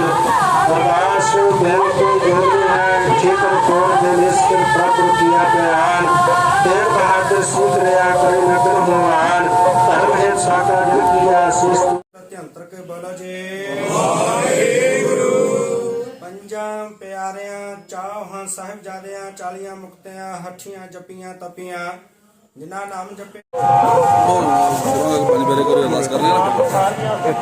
प्रकाश देव को गोद ठेकर तोड़ दे निष्कर प्राप्त किया बयान देव बहादुर सूत रिया करे नगर मोहान धर्म है साका जन किया आशीष ਧਿਆੰਤਰ ਕੇ ਬੋਲੋ ਜੀ ਵਾਹਿਗੁਰੂ ਪੰਜਾਂ ਪਿਆਰਿਆਂ ਚਾਹਾਂ ਸਾਹਿਬਜ਼ਾਦਿਆਂ ਚਾਲੀਆਂ ਮੁਕਤਿਆਂ ਹੱਠੀਆਂ ਜਪੀਆਂ ਤਪੀਆਂ ਜਿਨ੍ਹਾਂ ਨਾਮ ਜਪੇ ਪੰਜ ਮੇਰੇ ਕੋਲ ਅਰਦਾਸ ਕਰ ਲਿਆ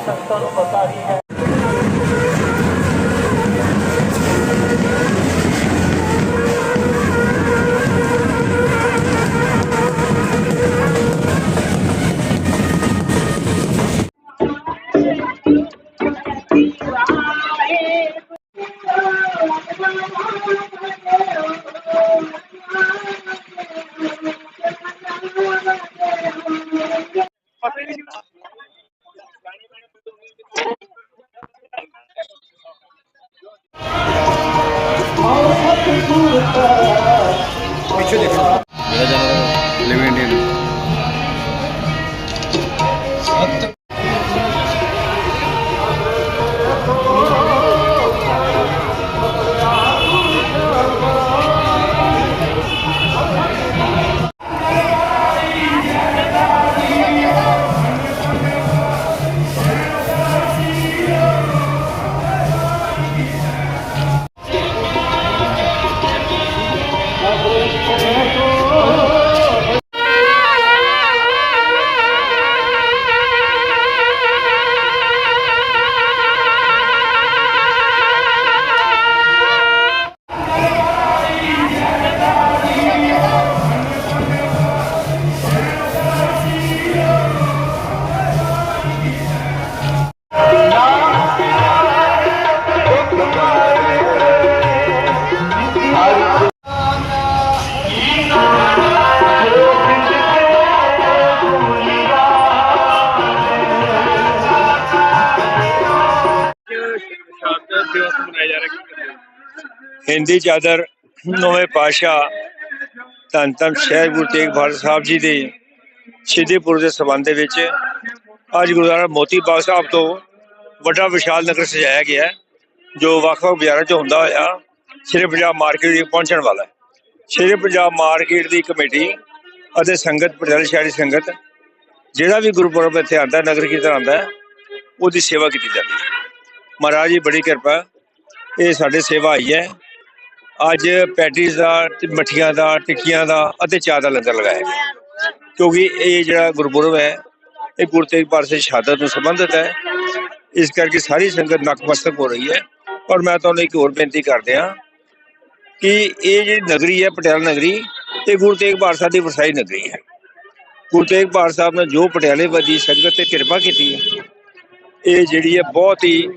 ਮੇਰਾ ਜਨਮ ਲਿਵ ਇੰਡੀਅਨ ਸ਼ਹਾਦਤ ਹਿੰਦੀ ਚਾਦਰ ਨੌਵੇਂ ਪਾਸ਼ਾ ਧੰਨ ਧੰਨ ਸ਼ਹਿਰ ਗੁਰੂ ਤੇਗ ਬਹਾਦਰ ਸਾਹਿਬ ਜੀ ਦੇ ਸ਼ਹੀਦੀਪੁਰ ਦੇ ਸਬੰਧ ਦੇ ਵਿੱਚ ਅੱਜ ਗੁਰਦੁਆਰਾ ਮੋਤੀ ਬਾਗ ਸਾਹਿਬ ਤੋਂ ਵੱਡਾ ਵਿਸ਼ਾਲ ਨਗਰ ਸਜਾਇਆ ਗਿਆ ਹੈ, ਜੋ ਵੱਖ-ਵੱਖ ਬਾਜ਼ਾਰਾਂ 'ਚ ਹੁੰਦਾ ਹੋਇਆ ਸ਼੍ਰੀ ਪੰਜਾਬ ਮਾਰਕੀਟ ਵਿੱਚ ਪਹੁੰਚਣ ਵਾਲਾ ਹੈ। ਸ਼੍ਰੀ ਪੰਜਾਬ ਮਾਰਕੀਟ ਦੀ ਕਮੇਟੀ ਅਤੇ ਸੰਗਤ ਪਟਿਆਲਾ ਸ਼ਹਿਰੀ ਸੰਗਤ, ਜਿਹੜਾ ਵੀ ਗੁਰਪੁਰਬ ਇੱਥੇ ਆਉਂਦਾ, ਨਗਰ ਕੀਰਤਨ ਆਉਂਦਾ ਉਹਦੀ ਸੇਵਾ ਕੀਤੀ ਜਾਂਦੀ ਹੈ। ਮਹਾਰਾਜ ਜੀ, ਬੜੀ ਕਿਰਪਾ ਇਹ ਸਾਡੇ ਸੇਵਾ ਆਈ ਹੈ। ਅੱਜ ਪੈਟੀਜ਼ ਦਾ ਤੇ ਮੱਠੀਆਂ ਦਾ, ਟਿੱਕੀਆਂ ਦਾ ਅਤੇ ਚਾਹ ਦਾ ਲੰਗਰ ਲਗਾਇਆ ਗਿਆ। ਕਿਉਂਕਿ ਇਹ ਜਿਹੜਾ ਗੁਰਪੁਰਬ ਹੈ, ਇਹ ਗੁਰੂ ਤੇਗ ਪਾਤਸ਼ਾਹ ਜੀ ਸ਼ਹਾਦਤ ਨੂੰ ਸੰਬੰਧਿਤ ਹੈ। ਇਸ ਕਰਕੇ ਸਾਰੀ ਸੰਗਤ ਨਕਮਸਤਕ ਹੋ ਰਹੀ ਹੈ। ਔਰ ਮੈਂ ਤੁਹਾਨੂੰ ਇੱਕ ਹੋਰ ਬੇਨਤੀ ਕਰਦੇ ਹਾਂ ਕਿ ਇਹ ਜਿਹੜੀ ਨਗਰੀ ਹੈ, ਪਟਿਆਲਾ ਨਗਰੀ, ਇਹ ਗੁਰੂ ਤੇਗ ਪਾਤਸ਼ਾਹ ਦੀ ਵਰਸਾਈ ਨਗਰੀ ਹੈ। ਗੁਰੂ ਤੇਗ ਪਾਤਸ਼ਾਹ ਸਾਹਿਬ ਨੇ ਜੋ ਪਟਿਆਲੇ ਵਾਦੀ ਸੰਗਤ ਤੇ ਕਿਰਪਾ ਕੀਤੀ ਹੈ, ਇਹ ਜਿਹੜੀ ਹੈ ਬਹੁਤ ਹੀ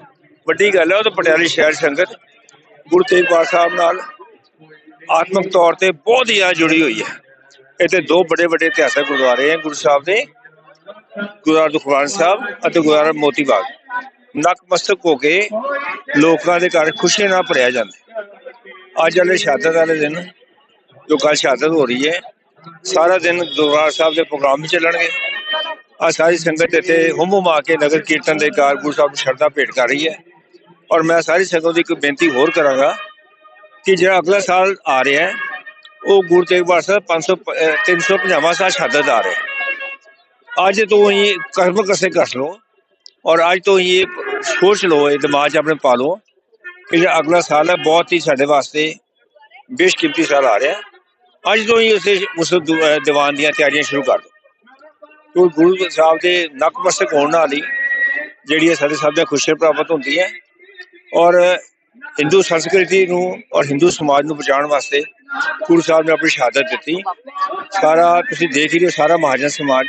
ਵੱਡੀ ਗੱਲ ਹੈ। ਉਹ ਤਾਂ ਪਟਿਆਲੇ ਸ਼ਹਿਰ ਸੰਗਤ ਗੁਰੂ ਤੇਗ ਬਹਾਦਰ ਸਾਹਿਬ ਨਾਲ ਆਤਮਿਕ ਤੌਰ ਤੇ ਬਹੁਤ ਹੀ ਜ਼ਿਆਦਾ ਜੁੜੀ ਹੋਈ ਹੈ। ਇੱਥੇ ਦੋ ਵੱਡੇ ਵੱਡੇ ਇਤਿਹਾਸਕ ਗੁਰਦੁਆਰੇ ਹੈ, ਗੁਰੂ ਸਾਹਿਬ ਦੇ ਗੁਰਦੁਆਰਾ ਦੁਖਵਾਨ ਸਾਹਿਬ ਅਤੇ ਗੁਰਦੁਆਰਾ ਮੋਤੀ ਬਾਗ। ਨਕਮਸਤਕ ਹੋ ਕੇ ਲੋਕਾਂ ਦੇ ਘਰ ਖੁਸ਼ੀ ਨਾਲ ਭਰਿਆ ਜਾਂਦਾ ਅੱਜ ਵਾਲੇ ਸ਼ਹਾਦਤ ਵਾਲੇ ਦਿਨ, ਜੋ ਕੱਲ ਸ਼ਹਾਦਤ ਹੋ ਰਹੀ ਹੈ, ਸਾਰਾ ਦਿਨ ਗੁਰਦੁਆਰਾ ਸਾਹਿਬ ਦੇ ਪ੍ਰੋਗਰਾਮ ਵੀ ਚੱਲਣਗੇ। ਆ ਸਾਰੀ ਸੰਗਤ ਇੱਥੇ ਹੁੰਮ ਹੁਮਾ ਕੇ ਨਗਰ ਕੀਰਤਨ ਦੇ ਕਾਰ ਗੁਰੂ ਸਾਹਿਬ ਨੂੰ ਸ਼ਰਧਾ ਭੇਟ ਕਰ ਰਹੀ ਹੈ। ਔਰ ਮੈਂ ਸਾਰੀ ਸੰਗਤ ਦੀ ਇੱਕ ਬੇਨਤੀ ਹੋਰ ਕਰਾਂਗਾ ਕਿ ਜਿਹੜਾ ਅਗਲਾ ਸਾਲ ਆ ਰਿਹਾ ਹੈ, ਉਹ ਗੁਰੂ ਤੇਗ ਬਹਾਦਰ ਸਾਹਿਬ 500 ਅਹ 350ਵਾਂ ਸਾਲ ਸ਼ਹਾਦਤ ਆ ਰਿਹਾ ਅੱਜ ਤੋਂ ਹੀ ਕਰਮ ਕਸੇ ਕਰ ਲਓ ਔਰ ਅੱਜ ਤੋਂ ਹੀ ਇਹ ਸੋਚ ਲਓ, ਇਹ ਦਿਮਾਗ 'ਚ ਆਪਣੇ ਪਾ ਲਓ ਕਿ ਜਿਹੜਾ ਅਗਲਾ ਸਾਲ ਹੈ, ਬਹੁਤ ਹੀ ਸਾਡੇ ਵਾਸਤੇ ਬੇਸ਼ਕੀਮਤੀ ਸਾਲ ਆ ਰਿਹਾ ਅੱਜ ਤੋਂ ਹੀ ਉਸੇ ਉਸ ਦੀਵਾਨ ਦੀਆਂ ਤਿਆਰੀਆਂ ਸ਼ੁਰੂ ਕਰ ਦਿਓ। ਕਿਉਂਕਿ ਗੁਰੂ ਸਾਹਿਬ ਦੇ ਨਕਮਸਤਕ ਹੋਣ ਨਾਲ ਹੀ ਜਿਹੜੀ ਹੈ ਸਾਡੇ ਸਭ ਦਾ ਖੁਸ਼ੀ ਪ੍ਰਾਪਤ ਹੁੰਦੀ ਹੈ ਔਰ ਹਿੰਦੂ ਸੰਸਕ੍ਰਿਤੀ ਨੂੰ ਔਰ ਹਿੰਦੂ ਸਮਾਜ ਨੂੰ ਬਚਾਉਣ ਵਾਸਤੇ ਗੁਰੂ ਸਾਹਿਬ ਨੇ ਆਪਣੀ ਸ਼ਹਾਦਤ ਦਿੱਤੀ। ਸਾਰਾ ਤੁਸੀਂ ਦੇਖ ਹੀ ਰਹੇ ਹੋ, ਸਾਰਾ ਮਹਾਜਨ ਸਮਾਜ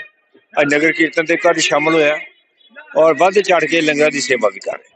ਅੱਜ ਨਗਰ ਕੀਰਤਨ ਤੇ ਘਰ ਸ਼ਾਮਲ ਹੋਇਆ ਔਰ ਵੱਧ ਚੜ ਕੇ ਲੰਗਰਾਂ ਦੀ ਸੇਵਾ ਵੀ ਕਰ ਰਿਹਾ।